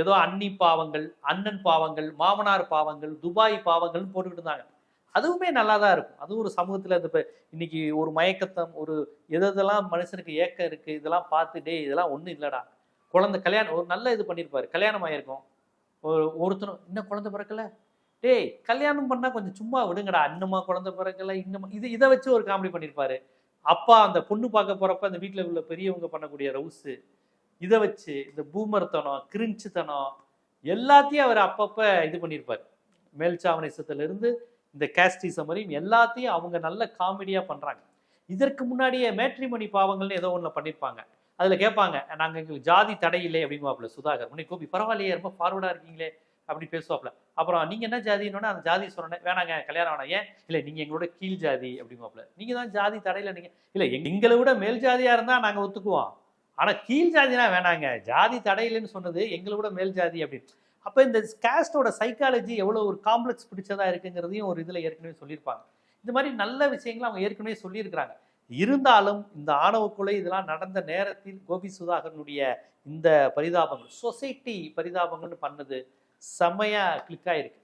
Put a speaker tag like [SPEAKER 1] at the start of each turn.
[SPEAKER 1] ஏதோ அன்னி பாவங்கள் அண்ணன் பாவங்கள் மாமனார் பாவங்கள் துபாய் பாவங்கள்னு போட்டுக்கிட்டு இருந்தாங்க. அதுவுமே நல்லா தான் இருக்கும். அதுவும் ஒரு சமூகத்தில் இந்த இப்போ இன்னைக்கு ஒரு மயக்கத்தம் ஒரு எது எதெல்லாம் மனுஷனுக்கு ஏக்கம் இருக்கு இதெல்லாம் பார்த்து டேய் இதெல்லாம் ஒன்றும் இல்லைடா. குழந்தை கல்யாணம் ஒரு நல்ல இது பண்ணியிருப்பார். கல்யாணம் ஆயிருக்கும். ஒரு ஒருத்தரும் இன்னும் குழந்தை பிறக்கல? டேய் கல்யாணம் பண்ணால் கொஞ்சம் சும்மா விடுங்கடா. இன்னுமா குழந்தை பிறக்கல இன்னும்? இது இதை வச்சு ஒரு காமெடி பண்ணியிருப்பாரு. அப்பா அந்த பொண்ணு பார்க்க போறப்ப அந்த வீட்டில் உள்ள பெரியவங்க பண்ணக்கூடிய ரவுஸு இதை வச்சு இந்த பூமர்த்தனம் கிரிஞ்சுத்தனம் எல்லாத்தையும் அவர் அப்பப்ப இது பண்ணியிருப்பார். மேல்சாவனிசத்துல இருந்து இந்த கேஸ்டிசம் வரையும் எல்லாத்தையும் அவங்க நல்ல காமெடியா பண்றாங்க. இதற்கு முன்னாடியே மேட்ரிமணி பாவங்கள்னு ஏதோ ஒன்று பண்ணியிருப்பாங்க அதில் கேட்பாங்க நாங்கள் எங்களுக்கு ஜாதி தடை இல்லை அப்படிங்குவாப்புல சுதாகர். உன்னை கோபி பரவாயில்லையே ரொம்ப ஃபார்வர்டாக இருக்கீங்களே அப்படி பேசுவாப்புல. அப்புறம் நீங்கள் என்ன ஜாதின்னு அந்த ஜாதி சொன்னேன். வேணாங்க கல்யாணம் வேணாம் ஏன்? இல்லை நீங்கள் எங்களோட கீழ் ஜாதி அப்படிங்குவாப்புல. நீங்கள் தான் ஜாதி தடையில் நீங்கள் இல்லை எங்களை விட மேல் ஜாதியாக இருந்தால் நாங்கள் ஒத்துக்குவோம். ஆனால் கீழ் ஜாதினா வேணாங்க. ஜாதி தடையில்லைன்னு சொன்னது எங்களை விட மேல் ஜாதி அப்படின்னு அப்போ இந்த கேஸ்டோட சைக்காலஜி எவ்வளோ ஒரு காம்ப்ளெக்ஸ் பிடிச்சதா இருக்குங்கிறதையும் ஒரு இதில் ஏற்கனவே சொல்லியிருப்பாங்க. இந்த மாதிரி நல்ல விஷயங்களை அவங்க ஏற்கனவே சொல்லியிருக்கிறாங்க. இருந்தாலும் இந்த ஆணவ கொலை இதெல்லாம் நடந்த நேரத்தில் கோபி சுதாகரனுடைய இந்த பரிதாபங்கள் சொசைட்டி பரிதாபங்கள்னு பண்ணது செம்மையாக கிளிக் ஆயிருக்கு.